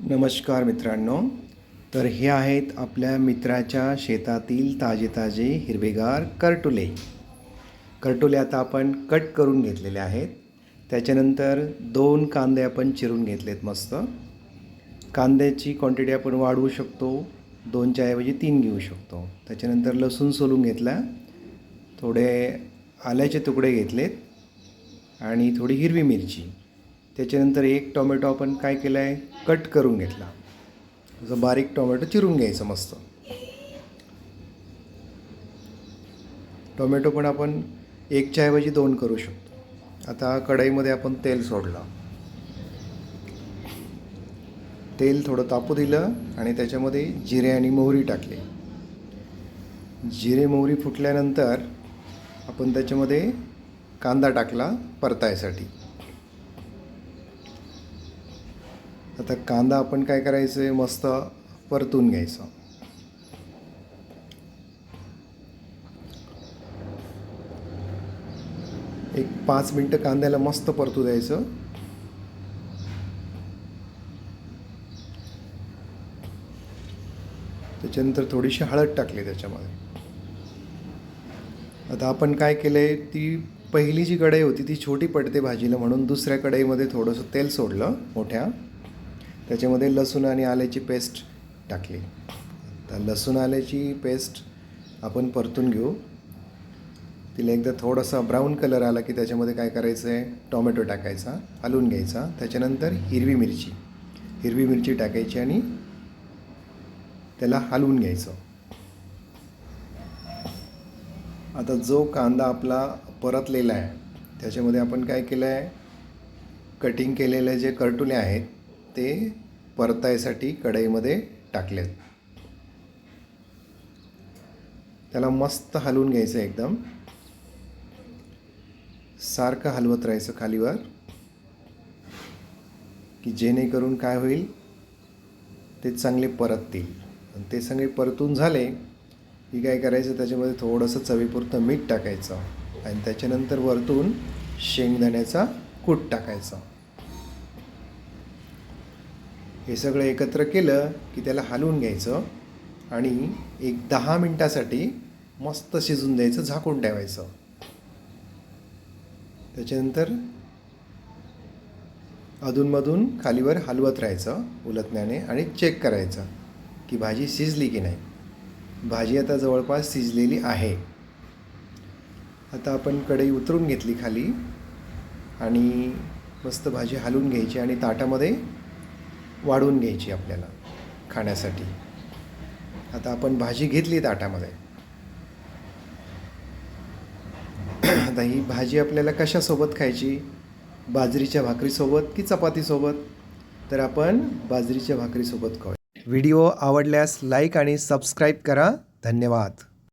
नमस्कार मित्रांनो. तर हे आहेत आपल्या मित्राच्या शेतातील ताजे ताजे हिरवेगार करटुले. करटुले आता आपण कट करून घेतलेले आहेत. त्याच्यानंतर दोन कांदे आपण चिरून घेतलेत मस्त. कांद्याची क्वांटिटी आपण वाढवू शकतो. दोनच्या ऐवजी तीन घेऊ शकतो. त्याच्यानंतर लसूण सोलून घेतला. थोडे आल्याचे तुकडे घेतलेत. आणि थोडी हिरवी मिरची. त्याच्यानंतर एक टोमॅटो आपण काय केलं आहे? कट करून घेतला. जो बारीक टोमॅटो चिरून घ्यायचं मस्त. टोमॅटो पण आपण एक चायऐवजी दोन करू शकतो. आता कढईमध्ये आपण तेल सोडलं. तेल थोडं तापू दिलं आणि त्याच्यामध्ये जिरे आणि मोहरी टाकली. जिरे मोहरी फुटल्यानंतर आपण त्याच्यामध्ये कांदा टाकला परतायसाठी. आता कांदा आपण काय करायचं आहे? मस्त परतून घ्यायचं. एक पाच मिनटं कांद्याला मस्त परतू द्यायचं. त्याच्यानंतर थोडीशी हळद टाकली त्याच्यामध्ये. आता आपण काय केलं आहे ती पहिली जी कढई होती ती छोटी पडते भाजीला म्हणून दुसऱ्या कढईमध्ये थोडंसं तेल सोडलं मोठ्या. त्याच्यामध्ये लसूण आणि आल्याची पेस्ट टाकली. तर लसूण आल्याची पेस्ट आपण परतून घेऊ. तिला एकदा थोडासा ब्राऊन कलर आला की त्याच्यामध्ये काय करायचं आहे टोमॅटो टाकायचा हलवून घ्यायचा. त्याच्यानंतर हिरवी मिरची. हिरवी मिरची टाकायची आणि त्याला हलवून घ्यायचं. आता जो कांदा आपला परतलेला आहे त्याच्यामध्ये आपण काय केलं आहे कटिंग केलेले जे करटुले आहेत ते परतायसाठी कढईमध्ये टाकलेत. त्याला मस्त हलवून घ्यायचं एकदम. सारखं हलवत राहायचं खालीवर की जेणेकरून काय होईल ते चांगले परततील. आणि ते सगळे परतून झाले की काय करायचं त्याच्यामध्ये थोडंसं चवीपुरतं मीठ टाकायचं आणि त्याच्यानंतर वरतून शेंगदाण्याचा कूट टाकायचा. हे सगळं एकत्र केलं की त्याला हलवून घ्यायचं आणि एक दहा मिनटासाठी मस्त शिजून द्यायचं झाकून ठेवायचं. त्याच्यानंतर अधूनमधून खालीवर हलवत राहायचं उलटण्याने आणि चेक करायचं की भाजी शिजली की नाही. भाजी आता जवळपास शिजलेली आहे. आता आपण कढई उतरून घेतली खाली आणि मस्त भाजी हलवून घ्यायची आणि ताटामध्ये वाढवून घ्यायची आपल्याला खाण्यासाठी. आता आपण भाजी घेतली ताटामध्ये. आता ही भाजी आपल्याला कशासोबत खायची? बाजरीच्या भाकरीसोबत की चपातीसोबत? तर आपण बाजरीच्या भाकरीसोबत खाऊ व्हिडिओ आवडल्यास लाईक आणि सबस्क्राईब करा. धन्यवाद.